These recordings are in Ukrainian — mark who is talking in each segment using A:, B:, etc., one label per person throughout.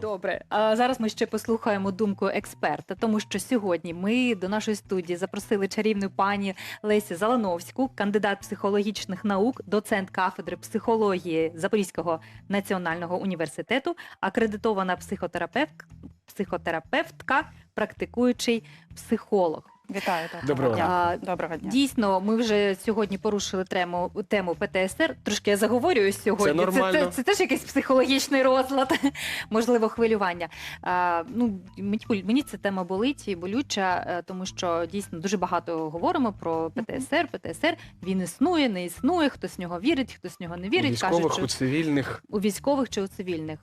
A: Добре, а зараз ми ще послухаємо думку експерта, тому що сьогодні ми до нашої студії запросили чарівну пані Лесі Залановську, кандидат психологічних наук, доцент кафедри психології Запорізького національного університету, акредитована психотерапевт, психотерапевтка, практикуючий психолог.
B: Вітаю так.
C: Доброго
B: дня.
A: А,
B: Доброго дня.
A: Дійсно, ми вже сьогодні порушили тему, тему ПТСР. Трошки я заговорююсь сьогодні.
C: Це нормально.
A: Це, це, це теж якийсь психологічний розлад, можливо, хвилювання. А, ну, мені, мені ця тема болить і болюча, е, тому що дійсно дуже багато говоримо про ПТСР. ПТСР він існує, не існує. Хтось в нього вірить, хтось в нього не
C: У
A: вірить.
C: військових,
A: кажуть, що
C: у цивільних.
A: у військових чи у цивільних.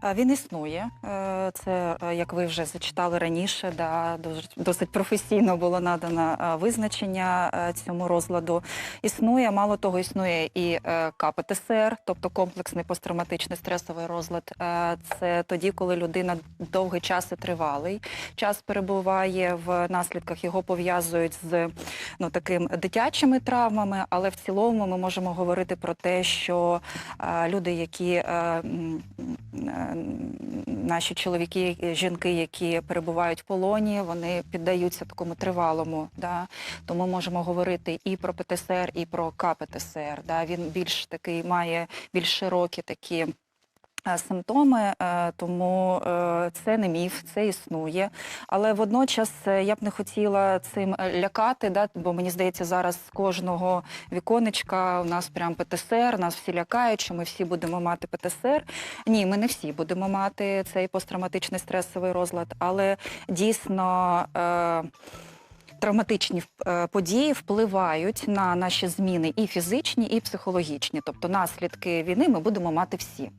B: А, Він існує. Е, Це, е, як ви вже зачитали раніше, да, досить, професійно було надано е, визначення е, цьому розладу. Існує, мало того, існує і е, КПТСР, тобто комплексний посттравматичний стресовий розлад. Е, Це тоді, коли людина довгий час і тривалий час перебуває в наслідках, його пов'язують з ну, таким дитячими травмами, але в цілому ми можемо говорити про те, що е, люди, які е, е, наші чоловіки, е, жінки, які перебувають в полоні, вони піддаються такому тривалому. Да? Тому можемо говорити і про ПТСР, і про КПТСР. Да? Він більш такий має більш широкі такі. Е, Симптоми, е, тому е, це не міф, це існує. Але водночас я б не хотіла цим лякати, да, бо мені здається, зараз з кожного віконечка у нас прям ПТСР, нас всі лякають, що ми всі будемо мати ПТСР. Ні, ми не всі будемо мати цей посттравматичний стресовий розлад, але дійсно. Е, Травматичні події впливають на наші зміни і фізичні, і психологічні. Тобто наслідки війни ми будемо мати всі.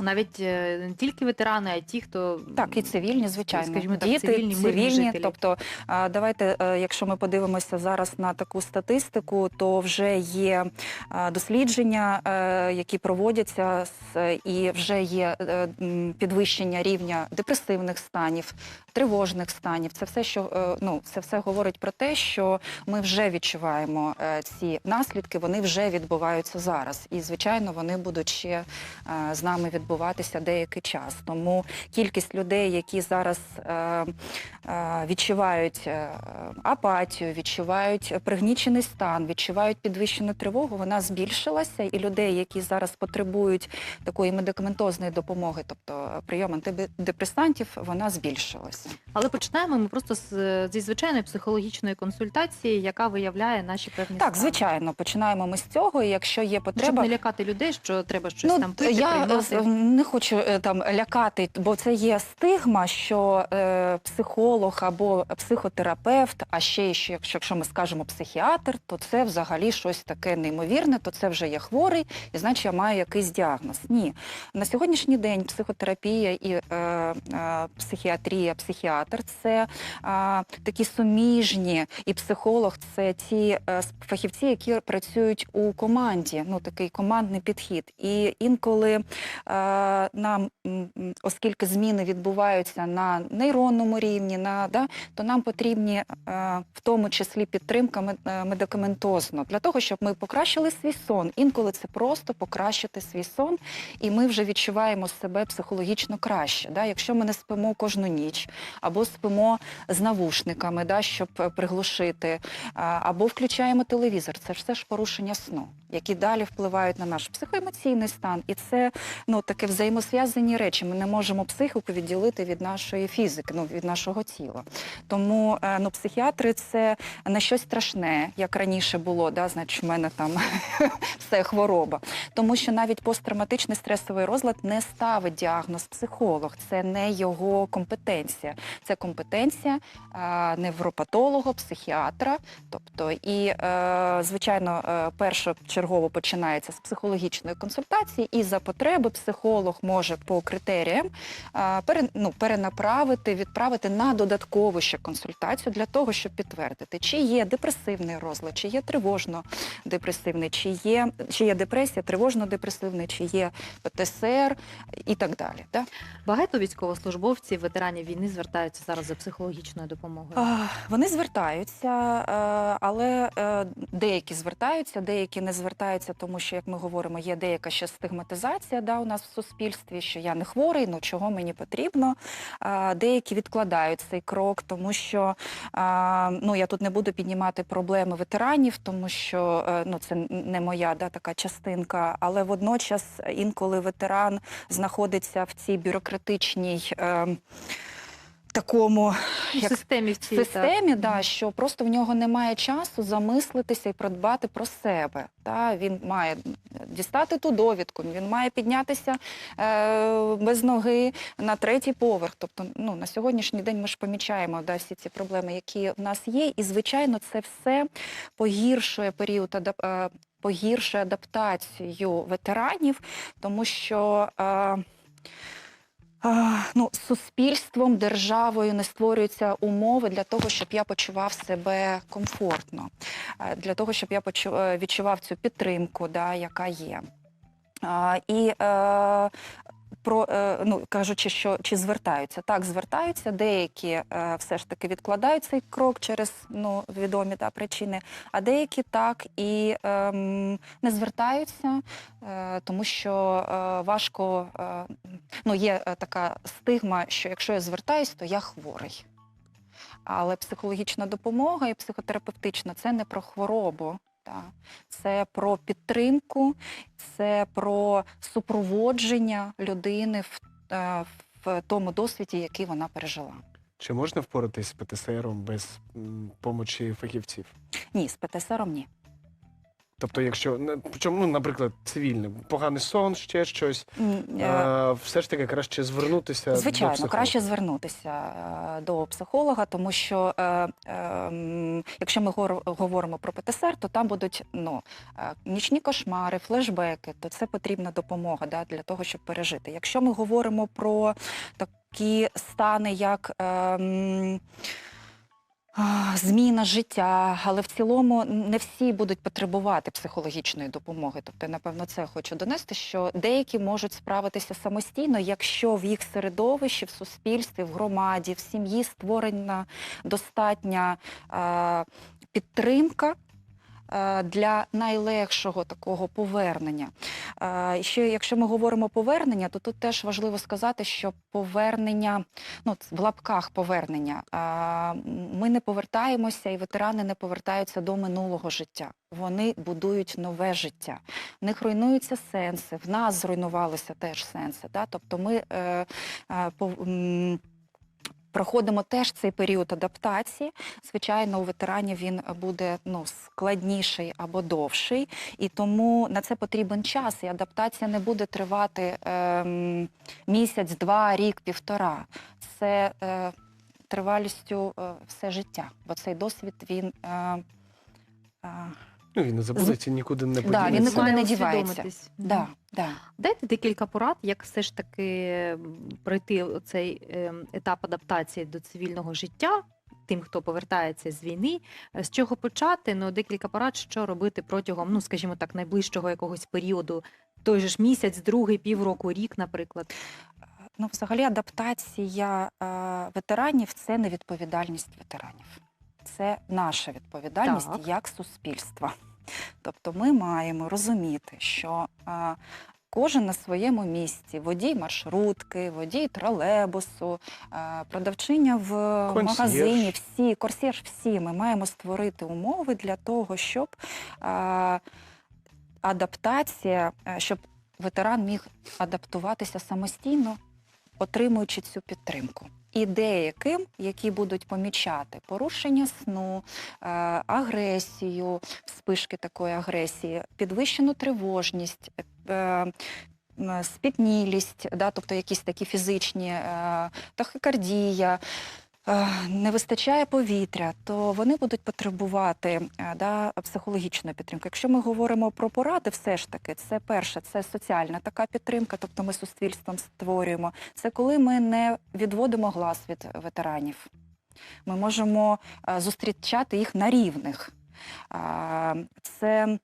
A: Навіть е, не тільки ветерани, а й ті, хто
B: Так, і цивільні, звичайно.
A: Скажімо так,
B: Діти,
A: цивільні, мирні жителі.
B: Тобто, а, давайте, е, якщо ми подивимося зараз на таку статистику, то вже є дослідження, е, які проводяться, з- і вже є е, м, підвищення рівня депресивних станів, тривожних станів. Це все, що е, ну, це все говорить про те, що ми вже відчуваємо е, ці наслідки, вони вже відбуваються зараз. І, звичайно, вони будуть ще е, з нами відбуватися деякий час. Тому кількість людей, які зараз відчувають апатію, відчувають пригнічений стан, відчувають підвищену тривогу, вона збільшилася, і людей, які зараз потребують такої медикаментозної допомоги, тобто прийом антидепресантів, вона збільшилася.
A: Але починаємо ми просто з, зі звичайної психологічної консультації, яка виявляє наші певні
B: Так,
A: стани.
B: звичайно, починаємо ми з цього. І якщо є потреба Щоб
A: не лякати людей, що треба щось
B: ну,
A: там пити,
B: я
A: приймати.
B: е, не хочу е, там лякати, бо це є стигма, що е, психолог або психотерапевт, а ще ще, якщо, якщо ми скажемо психіатр, то це взагалі щось таке неймовірне, то це вже є хворий, і значить я маю якийсь діагноз. Ні, на сьогоднішній день психотерапія і е, е, психіатрія, психіатр це е, такі суміжні, і психолог це ті е, фахівці, які працюють у команді. Ну такий командний підхід. І інколи е, нам, оскільки зміни відбуваються на нейронному рівні, на да, то нам потрібні е, в тому числі підтримка мед- медикаментозно для того, щоб ми покращили свій сон. Інколи це просто покращити свій сон, і ми вже відчуваємо себе психологічно краще. Да? Якщо ми не спимо кожну ніч, або спимо з навушниками, да, щоб е, приглушити, або включаємо телевізор. Це ж все ж порушення сну, які далі впливають на наш психоемоційний стан. І це ну таке взаємосв'язані речі. Ми не можемо психіку відділити від нашої фізики, ну від нашого тіла. Тому е, ну, психіатри це не щось страшне, як раніше було, да, значить, в мене там все хвороба. Тому що навіть посттравматичний стресовий розлад не ставить діагноз психолог, це не його компетенція. Це компетенція е, невропатолога, психіатра. Тобто, і е, звичайно, е, першочергово починається з психологічної консультації, і за потреби психолог може по критеріям ну, перенаправити, відправити на додаткову ще консультацію для того, щоб підтвердити, чи є депресивний розлад, чи є тривожно-депресивний, чи є, депресія, тривожно-депресивний, чи є ПТСР і так далі. Да?
A: Багато військовослужбовців, ветеранів війни звертаються звертаються зараз за психологічною допомогою?
B: Вони звертаються, е, але е, деякі звертаються, деякі не звертаються, тому що, як ми говоримо, є деяка ще стигматизація да, у нас в суспільстві, що я не хворий, ну чого мені потрібно. Деякі відкладають цей крок, тому що ну, я тут не буду піднімати проблеми ветеранів, тому що е, ну, це не моя да, така частинка, але водночас інколи ветеран знаходиться в цій бюрократичній. е, Такому як
A: системі в цій
B: системі,
A: так.
B: да, що просто в нього немає часу замислитися і продбати про себе. Та? Він має дістати ту довідку, він має піднятися е, без ноги на третій поверх. Тобто, ну, на сьогоднішній день ми ж помічаємо да, всі ці проблеми, які в нас є. І, звичайно, це все погіршує період е, погіршує адаптацію ветеранів, тому що. Е, Ну, суспільством, державою не створюються умови для того, щоб я почував себе комфортно, е, для того, щоб я почу- е, відчував цю підтримку, да, яка є. І е, про е, ну кажучи, що чи звертаються, так звертаються. Деякі е, все ж таки відкладають цей крок через ну відомі да, причини, а деякі так і ем, не звертаються, е, тому що е, важко е, ну є е, така стигма, що якщо я звертаюсь, то я хворий. Але психологічна допомога і психотерапевтична це не про хворобу. Та. Це про підтримку, це про супроводження людини в, е, в тому досвіді, який вона пережила.
C: Чи можна впоратись з ПТСРом без помочі фахівців?
B: Ні, з ПТСРом ні.
C: Тобто, якщо причому, ну, наприклад, цивільне, поганий сон, ще щось,
B: е,
C: а, все ж таки краще звернутися до
B: Звичайно,
C: психолога.
B: краще звернутися е, до психолога, тому що е, е, якщо ми говоримо про ПТСР, то там будуть ну, е, нічні кошмари, флешбеки, то це потрібна допомога да, для того, щоб пережити. Якщо ми говоримо про такі стани, як е, а, Зміна життя, але в цілому не всі будуть потребувати психологічної допомоги. Тобто, напевно, це хочу донести, що деякі можуть справитися самостійно, якщо в їх середовищі, в суспільстві, в громаді, в сім'ї створена достатня е, підтримка. Е, Для найлегшого такого повернення. Е, ще якщо ми говоримо повернення, то тут теж важливо сказати, що повернення, ну в лапках повернення, е, ми не повертаємося, і ветерани не повертаються до минулого життя. Вони будують нове життя. В них руйнуються сенси, в нас зруйнувалися теж сенси. Да? Тобто ми е, е, м, проходимо теж цей період адаптації. Звичайно, у ветеранів він буде ну, складніший або довший, і тому на це потрібен час. І адаптація не буде тривати ем, місяць, два, рік, півтора. Це е, тривалістю е, все життя, бо цей досвід він. Е, е,
C: Ну, він не забудеться, нікуди не подінеться.
B: Да, він нікуди не дівається. да, да.
A: Дайте декілька порад, як все ж таки пройти цей етап адаптації до цивільного життя. Тим, хто повертається з війни, Е, з чого почати? Ну, декілька порад, що робити протягом, ну скажімо так, найближчого якогось періоду, той же ж місяць, другий, півроку, рік, наприклад.
B: Ну, взагалі, адаптація е, ветеранів це не відповідальність ветеранів. Це наша відповідальність
A: Так.
B: як суспільства. Тобто ми маємо розуміти, що е, кожен на своєму місці, водій маршрутки, водій тролейбусу, е, продавчиня в
C: Консьєрж.
B: магазині, всі, корсєж, всі ми маємо створити умови для того, щоб е, адаптація, щоб ветеран міг адаптуватися самостійно, отримуючи цю підтримку. І деяким, які будуть помічати порушення сну, е, агресію, спишки такої агресії, підвищену тривожність, е, спітнілість, да, тобто якісь такі фізичні тахикардія. е, не вистачає повітря, то вони будуть потребувати е, да, психологічної підтримки. Якщо ми говоримо про поради, все ж таки, це перше, це соціальна така підтримка, тобто ми суспільством створюємо. Це коли ми не відводимо глаз від ветеранів. Ми можемо е, зустрічати їх на рівних. Це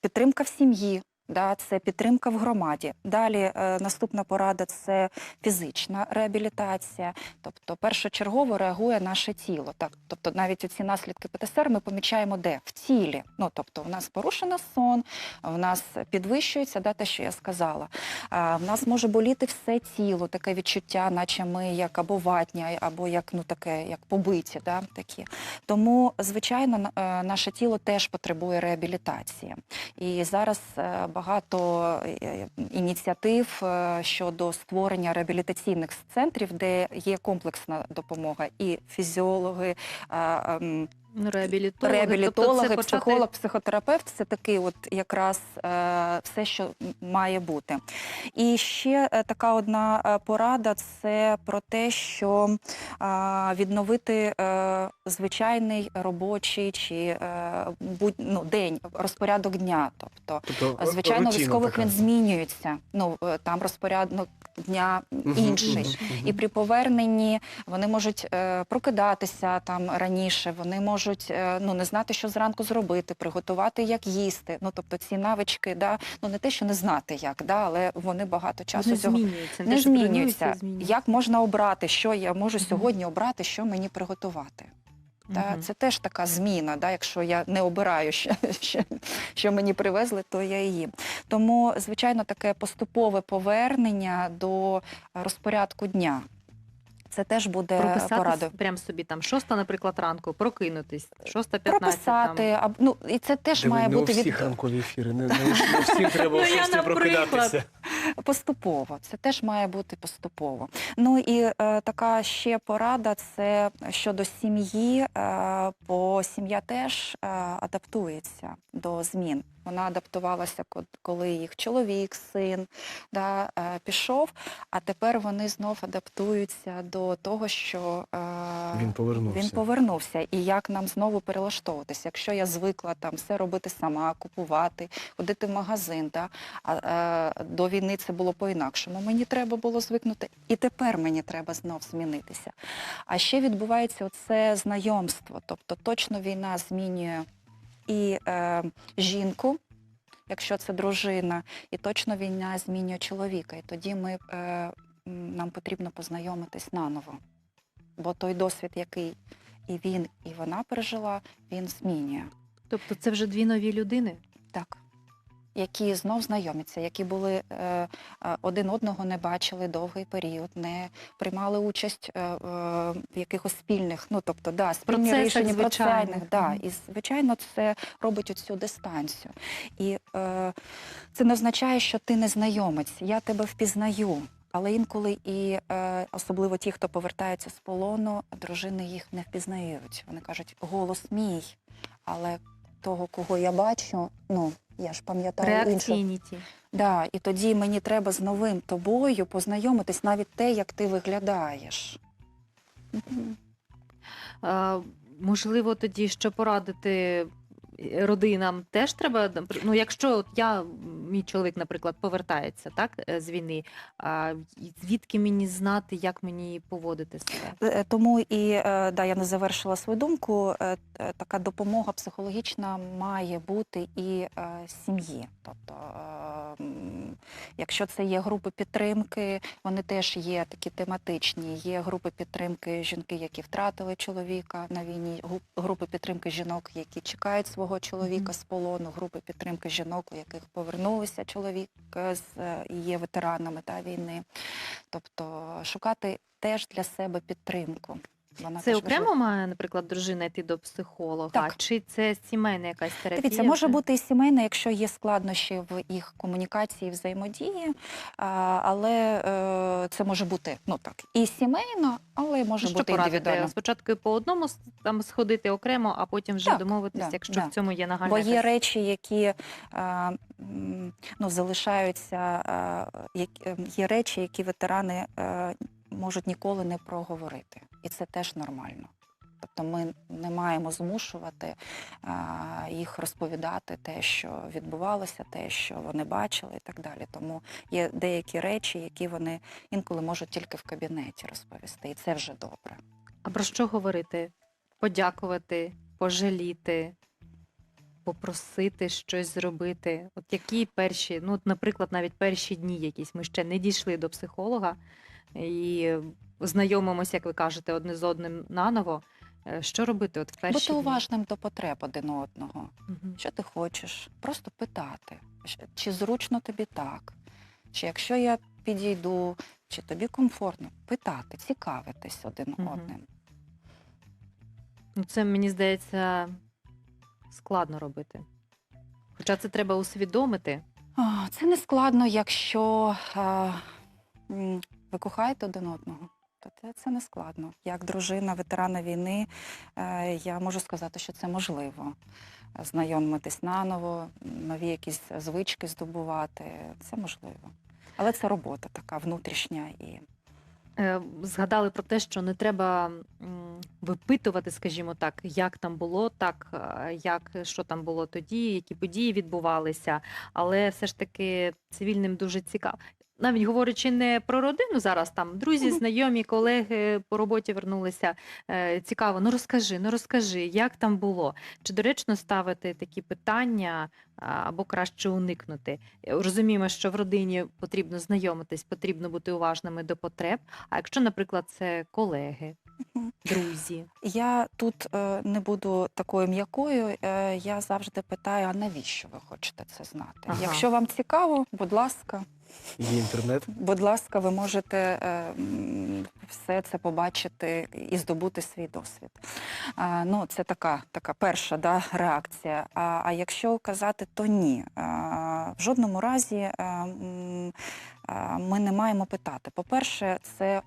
B: підтримка в сім'ї. Да, це підтримка в громаді. Далі е, наступна порада це фізична реабілітація. Тобто, першочергово реагує наше тіло. Так, тобто, навіть ці наслідки ПТСР ми помічаємо де в тілі. Ну тобто, у нас порушено сон, в нас підвищується да, те, що я сказала. А, в нас може боліти все тіло, таке відчуття, наче ми як або ватні, або як ну таке, як побиті. Да, такі. Тому, звичайно, е, наше тіло теж потребує реабілітації. І зараз е, багато е, ініціатив е, щодо створення реабілітаційних центрів, де є комплексна допомога, і фізіологи, е, ем,
A: реабілітологи,
B: реабілітологи,
A: тобто почати-
B: психолог, психотерапевт це такий, от якраз е, все, що має бути. І ще е, така одна е, порада це про те, що е, відновити е, звичайний робочий чи е, будь, ну, день, розпорядок дня. Тобто,
C: Тобто,
B: звичайно, військових
C: така.
B: він змінюється. Ну е, там розпорядок дня інший.
C: мгм, мгм.
B: І при поверненні вони можуть е, прокидатися там раніше, вони можуть е, ну не знати, що зранку зробити, приготувати, як їсти. Ну тобто ці навички, да, ну не те, що не знати як, да, але вони багато часу
A: Вони
B: цього
A: змінюються.
B: не змінюються.
A: змінюються.
B: Як можна обрати, що я можу
A: Мгм.
B: сьогодні обрати, що мені приготувати? Та
A: Мгм.
B: це теж така зміна. Да? Якщо я не обираю, що, що, що мені привезли, то я і їм. Тому, звичайно, таке поступове повернення до розпорядку дня. Це теж буде
A: Прописати
B: порадою.
A: прям собі там шоста, наприклад, ранку, прокинутись, шоста 15
B: Прописати, а, ну і це теж
C: Диви,
B: має
C: не у
B: бути
C: всіх
B: від
C: ранкові ефіри, не, не, у- не всім треба
A: Ну,
C: шостій
A: наприклад.
C: прокидатися.
B: поступово. Це теж має бути поступово. Ну і е, така ще порада це щодо сім'ї, е, бо сім'я теж е, адаптується до змін. Вона адаптувалася, ко- коли їх чоловік, син да, е, пішов, а тепер вони знов адаптуються до того, що е,
C: Він повернувся.
B: він повернувся. І як нам знову перелаштовуватися? Якщо я звикла там все робити сама, купувати, ходити в магазин, да? а е, до війни це було по-інакшому. Мені треба було звикнути, і тепер мені треба знов змінитися. А ще відбувається оце знайомство. Тобто точно війна змінює і е, жінку. Якщо це дружина, і точно війна змінює чоловіка, і тоді ми, е, нам потрібно познайомитись наново. Бо той досвід, який і він, і вона пережила, він змінює.
A: Тобто це вже дві нові людини.
B: Так. Які знов знайомляться, які були е, е, один одного не бачили довгий період, не приймали участь е, в якихось спільних, ну тобто, да, спільні рішення
A: звичайних.
B: процесних, да, і звичайно це робить оцю дистанцію. І е, це не означає, що ти незнайомець, я тебе впізнаю. Але інколи і особливо ті, хто повертається з полону, дружини їх не впізнають. Вони кажуть, голос мій, але того, кого я бачу, ну я ж пам'ятаю.
A: Реакційні ті.
B: Да, і тоді мені треба з новим тобою познайомитись навіть те, як ти виглядаєш.
A: Можливо, тоді що порадити родинам теж треба. Ну, якщо от я, мій чоловік, наприклад, повертається так е, з війни, а звідки мені знати, як мені поводити себе?
B: Е, Тому і е, да, я не завершила свою думку. е, е, Така допомога психологічна має бути і е, сім'ї. Тобто, е, якщо це є групи підтримки, вони теж є такі тематичні. Є групи підтримки жінки, які втратили чоловіка на війні, групи підтримки жінок, які чекають свого чоловіка з полону, групи підтримки жінок, у яких повернулися чоловік з е, є ветеранами та війни. Тобто шукати теж для себе підтримку. Вона
A: Це окремо
B: важлива.
A: має, наприклад, дружина йти до психолога,
B: Так.
A: чи це сімейна якась терапія?
B: Дивіться, може бути і сімейне, якщо є складнощі в їх комунікації, взаємодії, але е, це може бути ну так і сімейно, але може
A: Ну, що
B: бути
A: порадити?
B: індивідуально.
A: Спочатку по одному там сходити окремо, а потім вже
B: Так,
A: домовитися,
B: да,
A: якщо
B: да.
A: в цьому є нагальна
B: Бо є
A: якась-
B: речі, які е, ну, залишаються, е, є речі, які ветерани можуть ніколи не проговорити. І це теж нормально. Тобто ми не маємо змушувати е, їх розповідати те, що відбувалося, те, що вони бачили, і так далі. Тому є деякі речі, які вони інколи можуть тільки в кабінеті розповісти, і це вже добре.
A: А про що говорити? Подякувати, пожаліти. попросити щось зробити? От які перші, ну, наприклад, навіть перші дні якісь ми ще не дійшли до психолога і знайомимося, як ви кажете, одне з одним наново. Е, Що робити от в перші
B: Бути
A: дні?
B: уважним до потреб один одного.
A: Мгм.
B: Що ти хочеш? Просто питати, чи зручно тобі так, чи якщо я підійду, чи тобі комфортно, питати, цікавитись один
A: Мгм.
B: одним.
A: Ну, це мені здається складно робити. Хоча це треба усвідомити.
B: Це не складно, якщо ви кохаєте один одного. То це, це не складно. Як дружина ветерана війни, е, я можу сказати, що це можливо. Знайомитись наново, нові якісь звички здобувати. Це можливо. Але це робота така внутрішня і
A: Е, Згадали про те, що не треба випитувати, скажімо так, як там було, так е, як що там було тоді, які події відбувалися. Але все ж таки цивільним дуже цікаво. Навіть говорячи не про родину зараз, там друзі, знайомі, колеги по роботі вернулися. е, Цікаво, ну розкажи, ну розкажи, як там було? Чи доречно ставити такі питання або краще уникнути? Е, Розуміємо, що в родині потрібно знайомитись, потрібно бути уважними до потреб. А якщо, наприклад, це колеги. Друзі,
B: Я тут е, не буду такою м'якою. Е, я завжди питаю, а навіщо ви хочете це знати?
A: Ага.
B: Якщо вам цікаво, будь ласка,
C: Є інтернет.
B: будь ласка, ви можете е, все це побачити і здобути свій досвід. А, ну, це така, така перша да, реакція. А, а якщо казати, то ні. А, в жодному разі е, а, ми не маємо питати. По-перше, це е,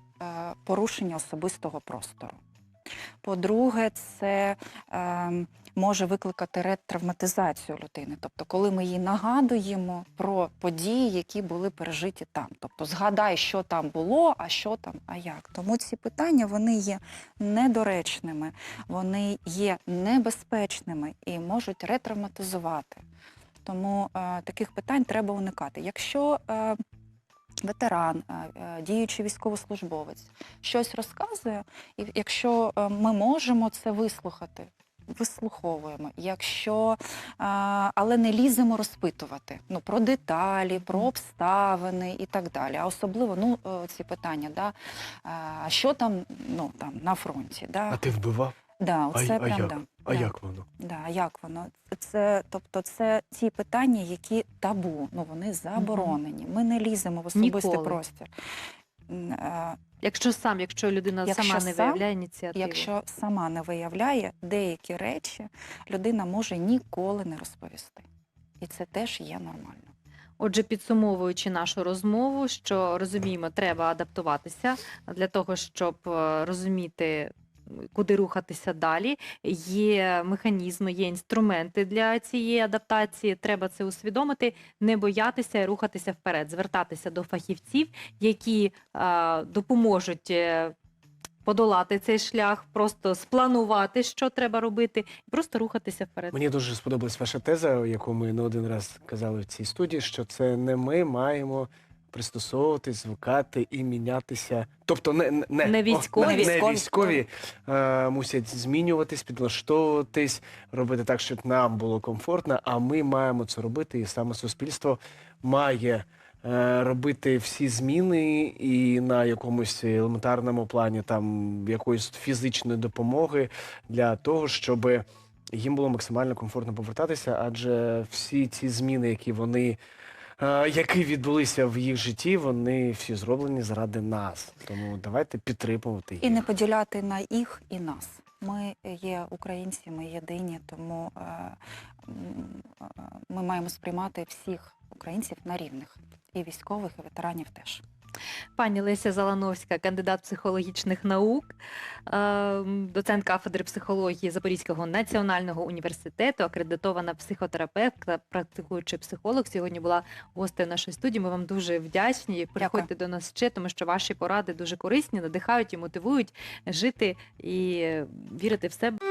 B: порушення особистого простору. По-друге, це е, може викликати ретравматизацію людини. Тобто, коли ми їй нагадуємо про події, які були пережиті там. Тобто, згадай, що там було, а що там, а як. Тому ці питання вони є недоречними, вони є небезпечними і можуть ретравматизувати. Тому е, таких питань треба уникати. Якщо е, ветеран, е, е, діючий військовослужбовець щось розказує, і якщо е, ми можемо це вислухати, вислуховуємо. Якщо, але не ліземо розпитувати ну, про деталі, про обставини і так далі. А особливо ну, ці питання, да, що там, ну, там на фронті. Да,
C: А ти вбивав?
B: Да,
C: а,
B: оце
C: а
B: прям,
C: як?
B: да,
C: А
B: да.
C: як воно?
B: Да, а як воно? Це, тобто, це ті питання, які табу, ну вони заборонені. Ми не ліземо в особистий
A: Ніколи.
B: простір. Е,
A: якщо сам, якщо людина
B: Якщо
A: сама не
B: сам,
A: виявляє ініціативу.
B: Якщо сама не виявляє деякі речі, людина може ніколи не розповісти. І це теж є нормально.
A: Отже, підсумовуючи нашу розмову, що розуміємо, треба адаптуватися для того, щоб е, розуміти. Куди рухатися далі? Є механізми, є інструменти для цієї адаптації. Треба це усвідомити, не боятися і рухатися вперед, звертатися до фахівців, які е, допоможуть подолати цей шлях, просто спланувати, що треба робити, і просто рухатися вперед.
C: Мені дуже сподобалась ваша теза, яку ми не один раз казали в цій студії, що це не ми маємо пристосовуватись, звикати і мінятися. Тобто не, не,
A: Не військові.
C: не, не
B: Військові.
C: е, мусять змінюватись, підлаштовуватись, робити так, щоб нам було комфортно, а ми маємо це робити, і саме суспільство має. е, Робити всі зміни і на якомусь елементарному плані там якоїсь фізичної допомоги для того, щоб їм було максимально комфортно повертатися, адже всі ці зміни, які вони які відбулися в їх житті, вони всі зроблені заради нас. Тому давайте підтримувати їх.
B: І не поділяти на їх і нас. Ми є українці, ми єдині, тому е, е, ми маємо сприймати всіх українців на рівних. І військових, і ветеранів теж.
A: Пані Леся Залановська, кандидат психологічних наук, е, доцент кафедри психології Запорізького національного університету, акредитована психотерапевтка, практикуючий психолог. Сьогодні була гостею нашої студії. Ми вам дуже вдячні. Приходьте до нас ще, тому що ваші поради дуже корисні, надихають і мотивують жити і вірити в себе.